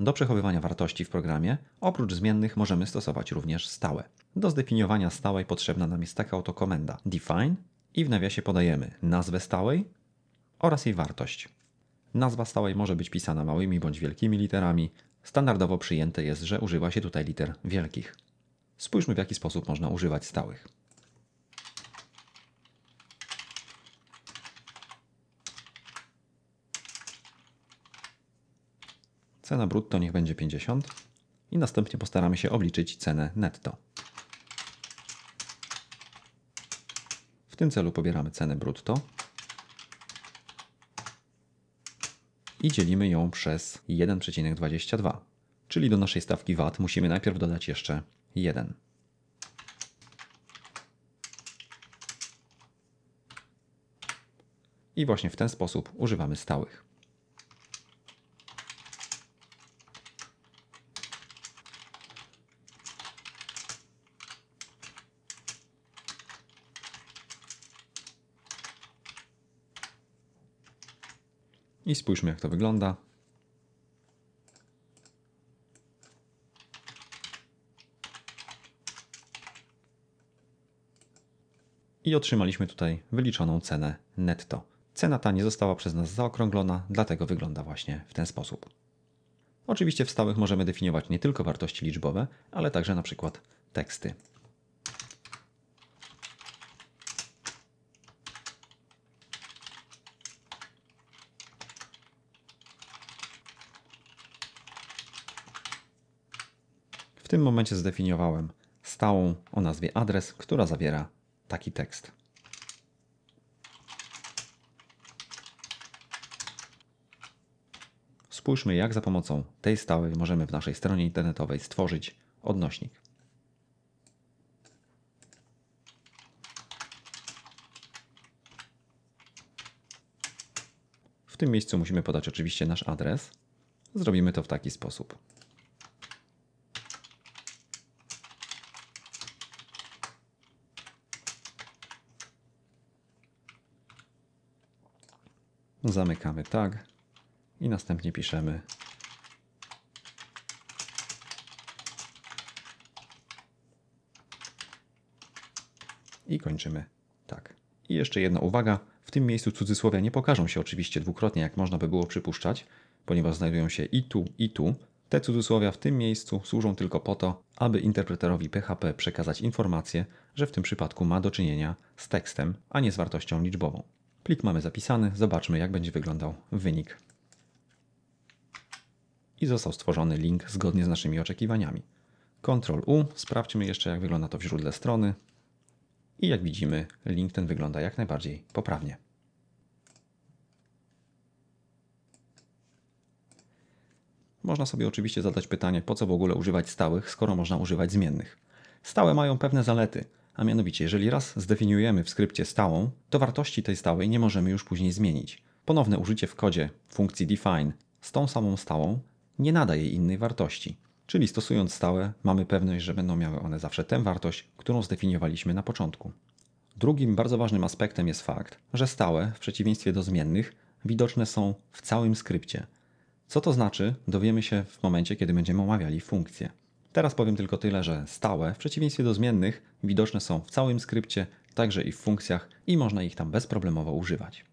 Do przechowywania wartości w programie, oprócz zmiennych możemy stosować również stałe. Do zdefiniowania stałej potrzebna nam jest taka oto komenda define i w nawiasie podajemy nazwę stałej oraz jej wartość. Nazwa stałej może być pisana małymi bądź wielkimi literami. Standardowo przyjęte jest, że używa się tutaj liter wielkich. Spójrzmy w jaki sposób można używać stałych. Cena brutto niech będzie 50 i następnie postaramy się obliczyć cenę netto. W tym celu pobieramy cenę brutto i dzielimy ją przez 1,22. Czyli do naszej stawki VAT musimy najpierw dodać jeszcze 1. I właśnie w ten sposób używamy stałych. I spójrzmy, jak to wygląda. I otrzymaliśmy tutaj wyliczoną cenę netto. Cena ta nie została przez nas zaokrąglona, dlatego wygląda właśnie w ten sposób. Oczywiście w stałych możemy definiować nie tylko wartości liczbowe, ale także na przykład teksty. W tym momencie zdefiniowałem stałą o nazwie adres, która zawiera taki tekst. Spójrzmy, jak za pomocą tej stałej możemy w naszej stronie internetowej stworzyć odnośnik. W tym miejscu musimy podać oczywiście nasz adres. Zrobimy to w taki sposób. Zamykamy tag i następnie piszemy i kończymy tak. I jeszcze jedna uwaga. W tym miejscu cudzysłowia nie pokażą się oczywiście dwukrotnie, jak można by było przypuszczać, ponieważ znajdują się i tu, i tu. Te cudzysłowia w tym miejscu służą tylko po to, aby interpreterowi PHP przekazać informację, że w tym przypadku ma do czynienia z tekstem, a nie z wartością liczbową. Plik mamy zapisany, zobaczmy jak będzie wyglądał wynik. I został stworzony link zgodnie z naszymi oczekiwaniami. Ctrl U, sprawdźmy jeszcze jak wygląda to w źródle strony. I jak widzimy, link ten wygląda jak najbardziej poprawnie. Można sobie oczywiście zadać pytanie, po co w ogóle używać stałych, skoro można używać zmiennych. Stałe mają pewne zalety, a mianowicie, jeżeli raz zdefiniujemy w skrypcie stałą, to wartości tej stałej nie możemy już później zmienić. Ponowne użycie w kodzie funkcji define z tą samą stałą nie nada jej innej wartości. Czyli stosując stałe, mamy pewność, że będą miały one zawsze tę wartość, którą zdefiniowaliśmy na początku. Drugim bardzo ważnym aspektem jest fakt, że stałe, w przeciwieństwie do zmiennych, widoczne są w całym skrypcie. Co to znaczy, dowiemy się w momencie, kiedy będziemy omawiali funkcję. Teraz powiem tylko tyle, że stałe, w przeciwieństwie do zmiennych, widoczne są w całym skrypcie, także i w funkcjach i można ich tam bezproblemowo używać.